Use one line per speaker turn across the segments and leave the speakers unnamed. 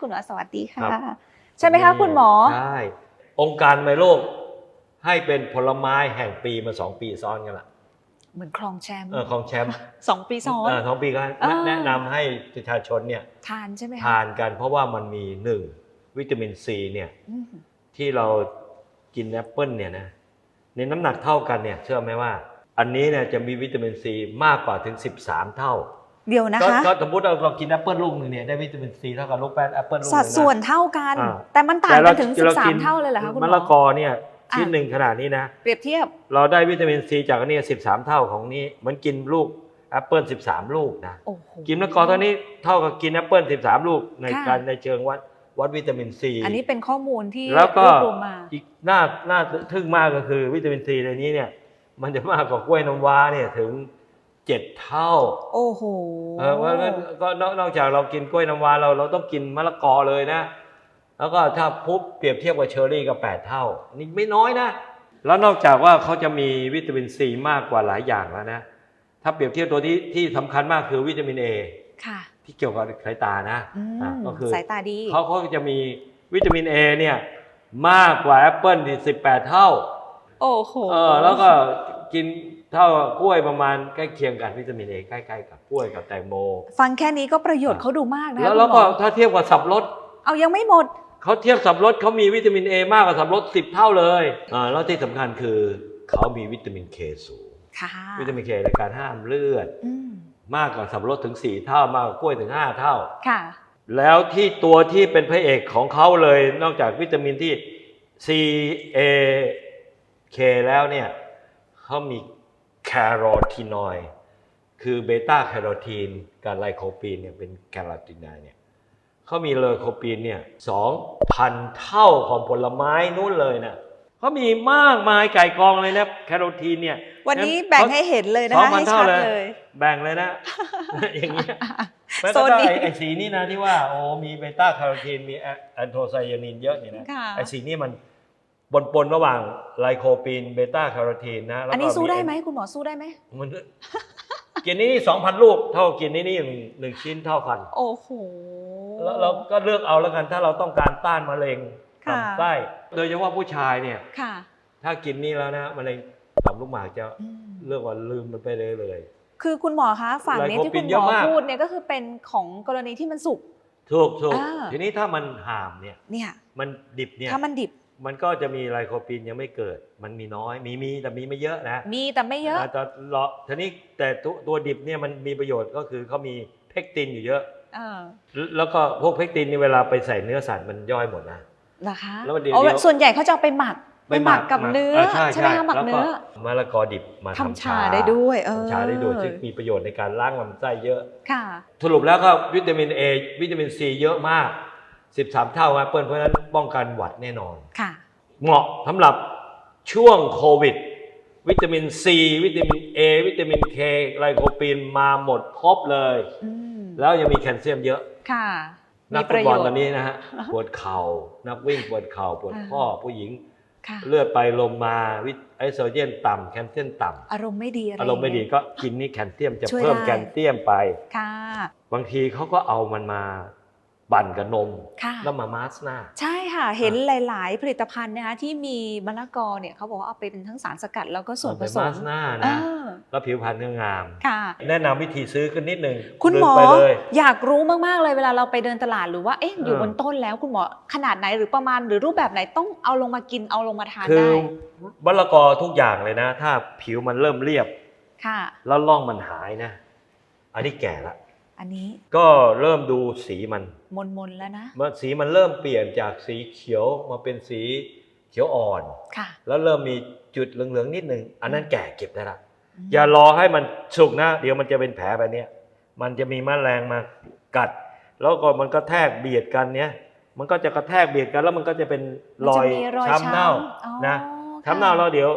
คุณหมอสวัสดีค่ะ
ครับ
ใช่ไหมคะคุณหมอ
ใช่องค์การอนามัยโลกให้เป็นผลไม้แห่งปีมาสองปีซ้อนกันละ
เหมือนคลองแชมป์
เออของแชมป์
สองปีซ้อน
เออของปีก็
อ่า
แนะนำให้ประชาชนเนี่ย
ทานใช่ไหมคะ
ทานกันเพราะว่ามันมีหนึ่งวิตามินซีเนี่ย
อืม
ที่เรากินแอปเปิลเนี่ยนะในน้ำหนักเท่ากันเนี่ยเชื่อไหมว่า อันนี้เนี่ยจะมีวิตามินซีมากกว่าถึง 13 เท่า
เดี๋ยวนะ
ก็
คะ
ก็สมมติเราเรากินแอปเปิลลูกหนึงเนี่ยได้วิตามินซีเท่ากับลูกแป้นแอปเปิลลูกหนึง
สัด
นะ
ส่วนเท่ากัน
อ่า
แต่มันต่างกันถึง
แต่รกิน
13 เท่าเลยเหรอคะคุณหม
มะ
อ
ละกอเนี่ย
อะ
ชิ้นหนึ่งขนาดนี้นะ
เปรียบเทียบ
เราได้วิตามินซีจากอันนี้13เท่าของนี้เหมือนกินลูกแอปเปิล13ลูกนะ
โอ้โห
กินมะละกอเท่านี้เท่ากับกินแอปเปิล13ลูกใน
ค่ะ
การในเชิงวัดวัดวิตามินซี
อันนี้เป็นข้อมูลที่
แล้วก็
รวบรวมมา
อีกน่าน่าทึ่งมากก็คือวิตามินซีในนี้เนี่ย มันจะมากกว่ากล้วยน้ำว้าเนี่ยถึง เจ็ดเท่า
โอ้โห
เออว่าก็ก็นอกนอกจากเรากินกล้วยน้ำว้าเราเราต้องกินมะละกอเลยนะ แล้วก็ถ้าปุ๊บเปรียบเทียบกับเชอร์รี่ก็แปดเท่า นี่ไม่น้อยนะ แล้วนอกจากว่าเขาจะมีวิตามินซีมากกว่าหลายอย่างแล้วนะ ถ้าเปรียบเทียบตัวที่ที่สำคัญมากคือวิตามินเอ
ค่ะ
ที่เกี่ยวกับสายตานะ
อืม
อะก็คือ
สายตาดี
เขาเขาจะมีวิตามินเอเนี่ยมากกว่าแอปเปิลที่สิบแปดเท่า
โอ้โห
เออแล้วก็กิน เท่ากับกล้วยประมาณใกล้เคียงกันวิตามินเอใกล้ๆกับกล้วยกับแตงโม
ฟังแค่นี้ก็ประโยชน์เขาดูมากนะ
แล้ว
คุณ
แล้ว
หม
ก็
อ
ถ้าเทียบกับสับปะรด
เอายังไม่หมด
เขาเทียบสับปะรดเขามีวิตามินเอมากกว่าสับปะรดสิบเท่าเลยอ่าแล้วที่สำคัญคือเขามีวิตามินเคสูง
ค่ะ
วิตามินเคในการห้ามเลือด
อืม
มากกว่าสับปะรดถึงสี่เท่ามากกว่ากล้วยถึงห้าเท่า
ค่ะ
แล้วที่ตัวที่เป็นพระเอกของเขาเลยนอกจากวิตามินที่ C A K แล้วเนี่ยเขามี แคโรทีนอยด์คือเบต้าแคโรทีนกับไลโคปีนเนี่ยเป็นแคโรทีนอยด์เนี่ยเขามีไลโคปีนเนี่ยสองพันเท่าของผลไม้นู้นเลยนะเขามีมากมายไก่กองเลยนะแคโรทีนเนี่ย
วันนี้แบ่งให้เห็นเลยนะ
สอง
คะ
พัน
ให้
เท่า
ชัด
เลย
เลย
แบ่งเลยนะ อย่างเงี้ยแม้ก
โซ
ระ
น
ทั่ง
นี้
ไอ้ไอ้สีนี่นะที่ว่าโอ้มีเบต้าแคโรทีนมีแอนโทไซยานินเยอะเนี่ยนะ
ค่ะ
ไอ้สีนี่มัน ปนปนๆระหว่างไลโคปีนเบต้าแคโรทีนนะแล้วก็
อันนี้สู้ได้ไหมคุณหมอสู้ได้ไหม
มันกินนี่นี่สองพันลูกเท่ากินนี่นี่หนึ่งหนึ่งชิ้นเท่ากัน
โอ้โห
แล้วเราก็เลือกเอาแล้วกันถ้าเราต้องการต้านมะเร็ง
ค่ะ
ลำไส้โดยเฉพาะผู้ชายเนี่ย
ค่ะ
ถ้ากินนี่แล้วนะมะเร็งต่อมลูกหมากจะ
อืม
เลือกว่าลืมมันไปเลยเลย
คือคุณหมอคะฝั่งเนี้ย
ไลโค
ที่
ปิ
คุ
น
ณ
เย
หม
อะ
อ
มาก
พูดเนี่ยก็คือเป็นของกรณีที่มันสุก
ถูกถูก
อ่า
ทีนี้ถ้ามันห่ามเนี่ย
เนี่ย
มันดิบเนี่ย
ถ้ามันดิบ
มันก็จะมีไลโคปีนยังไม่เกิด มันมีน้อย มีมีแต่มีไม่เยอะนะ
มีแต่ไม่เยอะา
แต่รอทีนี้แต่ตัวตัวดิบเนี่ยมันมีประโยชน์ก็คือเขามีเพกตินอยู่เยอะ
เออ
แล้วก็พวกเพกตินนี่เวลาไปใส่เนื้อสัตว์มันย่อยหมดนะ
เหรอคะ
แล้วเดี๋ยว
โอ้
เดี๋ยว
ส่วนใหญ่เขาจะเอาไปหมักไปหมักกับเนื้อ
ใช่
ใช่ไหม
ใช่
คะหมัก
แล้ว
เนื้อ
มะละกอดิบมา
ทำ
ทำ
ชาได้ด้วยเออ
ทำชาได้ด้วยซึ่งมีประโยชน์ในการล้างลำไส้เยอะ
ค่ะ
สรุปแล้วก็วิตามิน A วิตามิน C เยอะมาก 13 เท่าแอปเปิลเพราะฉะนั้นป้องกันหวัดแน่นอน
ค่ะ
เหมาะสำหรับช่วงโควิด วิตามิน C วิตามิน A วิตามิน K ไลโคปีนมาหมดครบเลย
อืม
แล้วยังมีแคลเซียมเยอะ
ค่ะ
นั
มี
ก
ป
ฟุต
ระ
บ
โย
อล
ชน์
ตอนนี้นะฮะปวดเข่านักวิ่งปวดเข่าปวด
อ่า
ข้อผู้หญิง
ค่ะ
เลือดไปลมมาวิตไอโซเดียนต่ำแคลเซียมต่
อารมณ์ไม่ดีอะไรำ
อารมณ์ไม่ดี
ย่งเงี้ย
ก็กินนี่แคลเซียมจะ
ช่วย
เพิ่ม
ได้
แคลเซียมไป
ค่ะ
บางทีเขาก็เอามันมา ปั่นกับนม
ค่ะ
แล้วมามาสหน้า
ใช่ค่ะ เห็นหลาย ๆ ผลิตภัณฑ์นะคะที่มีมะละกอเนี่ยเขาบอกว่าเอาไปเป็นทั้งสารสกัดแล้วก็ส่วน
เอา
ผ
ไป
ส
มามสหน้า
เอ
นะ
อ
แล้วผิวพรรณก็งาม
ค่ะ
แนะนำวิธีซื้อกันนิดนึง
คุณหมอ
ลืไปเลย
อยากรู้มาก ๆ เลยเวลาเราไปเดินตลาดหรือว่าเอ๊ะอยู่
เออ
บนต้นแล้วคุณหมอขนาดไหนหรือประมาณหรือรูปแบบไหนต้องเอาลงมากินเอาลงมาทาน
คือ
ได้
มะละกอทุกอย่างเลยนะ ถ้าผิวมันเริ่มเรียบ
ค่ะ
แล้วร่องมันหายนะ อันนี้แก่ละ
อันนี้
ก็เริ่มดูสีมัน
มนมนๆแล้วนะ
เมื่อสีมันเริ่มเปลี่ยนจากสีเขียวมาเป็นสีเขียวอ่อน
ค่ะ
แล้วเริ่มมีจุดเหลืองๆนิดนึง อันนั้นแก่เก็บได้ละ
ม
อย่ารอให้มันสุกนะ เดี๋ยวมันจะเป็นแผลแบบเนี้ยมันจะมีแมลงมากัด แล้วก็มันก็แทกเบียดกันเนี้ยมันก็จะกระแทกเบียดกันแล้วมันก็จะเป็นรอย
มันจะมีรอย
ช้ำเน่า
อ๋อ
นะ
ค่ะ
ช้ำเน่าแล้วเดี๋ยว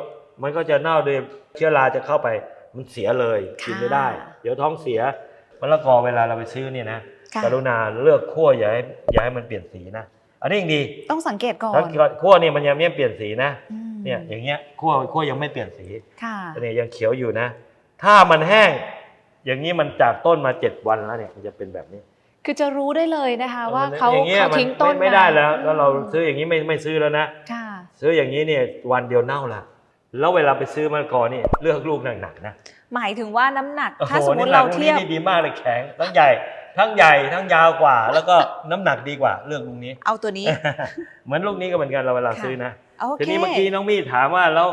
มันก็จะเน่าโดยเชื้อราจะเข้าไป มันเสียเลย
ค่ะ
กินไม่ได้ เดี๋ยวท้องเสีย มะละกอเวลาเราไปซื้อเนี่ยนะ
ค่ะ
กรุณาเลือกขั้วอย่าให้อย่าให้มันเปลี่ยนสีนะอันนี้ยังดี
ต้องสังเกตก่อน
ถ้าขั้วเนี่ยมันยังไม่เปลี่ยนสีนะ
อืม
เนี่ยอย่างเงี้ยขั้วขั้วยังไม่เปลี่ยนสี
ค่ะ
อันนี้ยังเขียวอยู่นะ ถ้ามันแห้ง อย่างนี้มันจากต้นมาเจ็ดวันแล้วเนี่ยมันจะเป็นแบบนี้
คือจะรู้ได้เลยนะคะว่า
มัน
เขา
อย่างงี้ย
เขา
มัน
ทิ้งต้น
ไม่ไม่ได้แล้ว
มา
แล้วเราซื้ออย่างนี้ไม่ไม่ซื้อแล้วนะ
ค่ะ
ซื้ออย่างนี้เนี่ยวันเดียวเน่าละแล้วเวลาไปซื้อมะละกอนี่เลือกลูกหนักๆนะ
หมายถึงว่าน้ำหนัก
โอ้โห
ถ้าสมม
นี่
ติ
หนั
เรา
กลูก
เที
นี้
ยบ
นี่ดีมากเลยแข็งทั้งใหญ่ ทั้งใหญ่ทั้งยาวกว่า แล้วก็น้ำหนักดีกว่าเลือกลูกนี้
เอาตัวนี้
เหมือนลูกนี้ก็เหมือนกันเราเวลา
ค่ะ
ซื้อนะ
โอเค
ทีนี้เมื่อกี้น้องมี่ถามว่าแล้ว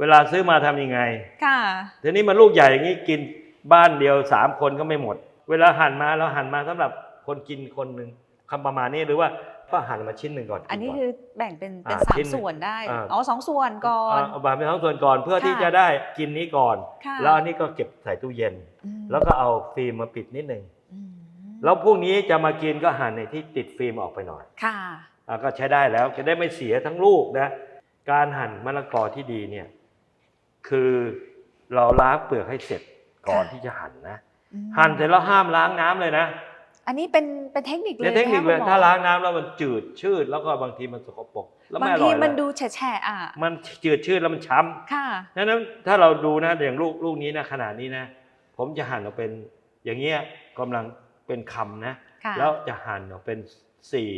เวลาซื้อมาทำยังไง
ค่ะ
ทีนี้มันลูกใหญ่อย่างนี้กินบ้านเดียวสามคนก็ไม่หมด เวลาหั่นมาเราหั่นมาสำหรับคนกินคนหนึ่งคำประมาณนี้หรือว่า ก็หั่นมาชิ้นหนึ่งก่อน
อันนี้
กิก่
คือแบ่งเป็นเป็น
อ่า
สา
ชิ้
ม
น
ส่วนได้
อ่า
อ๋อสองส่วนก่อน
เอาบาเป็นทั้งส่วนก่อนเพื่อที่
ค่ะ
จะได้กินนี้ก่อน
ค่ะ
แล้วอันนี้ก็เก็บใส่ตู้เย็น
อืม
แล้วก็เอาฟิล์มมาปิดนิดหนึ่ง
อืม
แล้วพรุ่งนี้จะมากินก็หั่นในที่ติดฟิล์มออกไปหน่อย
ค่ะ
อะก็ใช้ได้แล้วจะได้ไม่เสียทั้งลูกนะการหั่นมะละกอที่ดีเนี่ยคือเราล้างเปลือกให้เสร็จก่อน
ค่ะ
ที่จะหั่นนะ
อืม
หั่นเสร็จแล้วห้ามล้างน้ำเลยนะ
อันนี้เป็นเป็นเทคนิคเลย
ในเทคนิคเลยะะ
ณหมอ
ถ้าล้างน้ำแล้วมันจืดชืดแล้วก็บางทีมันสกปรกแล้ว
บา
ไม่
ง
อร่
ที
อย
มัน
เลย
ดูแฉะๆอะ
มันจืดชืดแล้วมันช้ำ
ค่ะ
ดังนั้นถ้าเราดูนะอย่างลูกลูกนี้นะขนาดนี้นะ ผมจะหั่นออกเป็นอย่างเงี้ยกำลังเป็นคำนะ
ค่ะ
แล้วจะหั่นออกเป็นสี่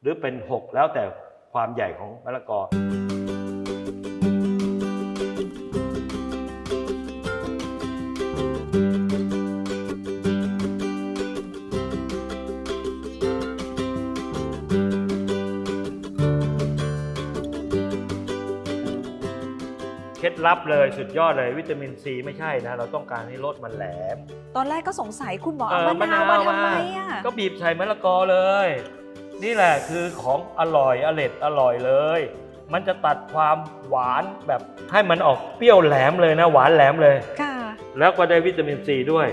หรือเป็นหกแล้วแต่ความใหญ่ของมะละกอ ล็ดลับเลยสุดยอดเลยวิตามินซีไม่ใช่นะ เราต้องการให้รสมันแหลม
ตอนแรกก็สงสัยคุณหมอ
เอ
เอา
อ
มะนาวมาทำไมอะ
ก็บีบใส่มะละกอเลย นี่แหละคือของอร่อยอเล็ดอร่อยเลย มันจะตัดความหวานแบบให้มันออกเปรี้ยวแหลมเลยนะ หวานแหลมเลย
ค่ะ
แล้วก็ได้วิตามินซีด้วย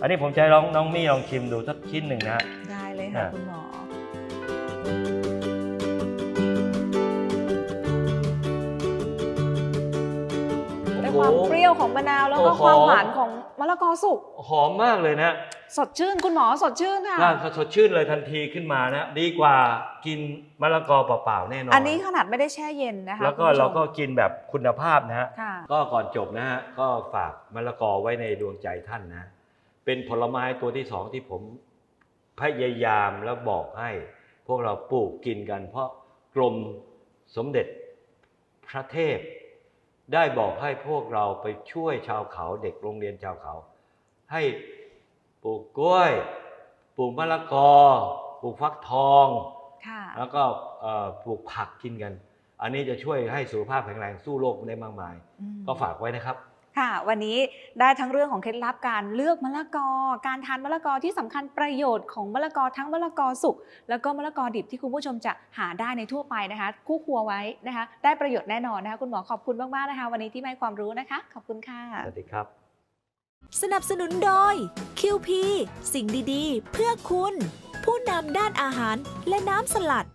อันนี้ผมใช้ลองน้องมี่ลองชิมดูสักชิ้นหนึ่งนะ
ได้เลยค่ะ
อะ
คุณหมอ ความเปรี้ยวของมะนาวแล้วก็
โอ้โห
ความหวานของมะละกอสุก
หอมมากเลยนะ
สดชื่นคุณหมอสดชื่นค่ะ
ร่างเขาสดชื่นเลยทันทีขึ้นมานะ ดีกว่ากินมะละกอเปล่าๆแน่นอน
อันนี้ขนาดไม่ได้แช่เย็นนะคะ
แล้วก็
คุณผู้ชม
เราก็กินแบบคุณภาพนะฮะ
ค่ะ
ก็ก่อนจบนะฮะก็ฝากมะละกอไว้ในดวงใจท่านนะ เป็นผลไม้ตัวที่สองที่ผมพยายามแล้วบอกให้ พวกเราปลูกกินกัน เพราะกรมสมเด็จพระเทพ ได้บอกให้พวกเราไปช่วยชาวเขาเด็กโรงเรียนชาวเขา ให้ปลูกกล้วย ปลูกมะละกอ ปลูกฟักทอง
ค่ะ
แล้วก็เอ่อปลูกผักกินกัน อันนี้จะช่วยให้สุขภาพแข็งแรงสู้โรคได้มากมาย
อืม
ก็ฝากไว้นะครับ
ค่ะ วันนี้ได้ทั้งเรื่องของเคล็ดลับการเลือกมะละกอ การทานมะละกอที่สำคัญประโยชน์ของมะละกอทั้งมะละกอสุกแล้วก็มะละกอดิบที่คุณผู้ชมจะหาได้ในทั่วไปนะคะ คู่ครัวไว้นะคะ ได้ประโยชน์แน่นอนนะคะคุณหมอขอบคุณมากๆนะคะ วันนี้ที่มาให้ความรู้นะคะ ขอบคุณค่ะ
สวัสดีครับ
สนับสนุนโดย QP สิ่งดีๆ เพื่อคุณ ผู้นำด้านอาหารและน้ำสลัด